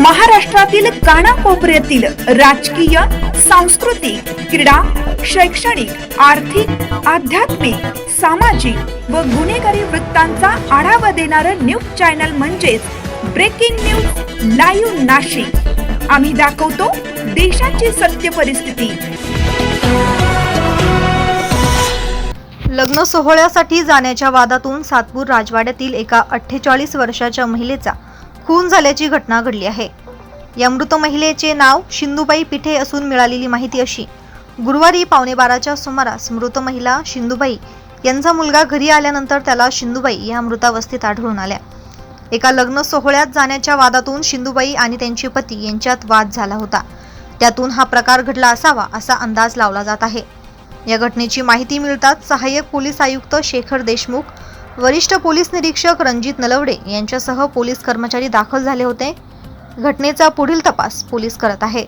महाराष्ट्रातील कानाकोपऱ्यातील राजकीय सांस्कृतिक क्रीडा शैक्षणिक आर्थिक आध्यात्मिक सामाजिक व गुन्हेगारी वृत्तांचा आढावा देणारं न्यूज चॅनल म्हणजेच ब्रेकिंग न्यूज लाईव्ह नाशिक. आम्ही दाखवतो देशाची सत्य परिस्थिती. लग्न सोहळ्यासाठी जाण्याच्या वादातून सातपूर राजवाड्यातील एका अठ्ठेचाळीस वर्षाच्या महिलेचा खून झाल्याची घटना घडली आहे. या मृत महिलेचे नाव शिंदूबाई पिठे असून मिळालेली माहिती अशी. गुरुवारी पावणे बाराच्या सुमारास मृत महिला शिंदूबाई यांचा मुलगा घरी आल्यानंतर त्याला शिंदूबाई या मृतावस्थेत आढळून आल्या. एका लग्न सोहळ्यात जाण्याच्या वादातून शिंदूबाई आणि त्यांचे पती यांच्यात वाद झाला होता. त्यातून हा प्रकार घडला असावा असा अंदाज लावला जात आहे. या घटनेची माहिती मिळताच सहाय्यक पोलीस आयुक्त शेखर देशमुख वरिष्ठ पोलीस निरीक्षक रणजित नलवडे यांच्यासह पोलीस कर्मचारी दाखल झाले होते. घटनेचा पुढील तपास पोलीस करत आहे.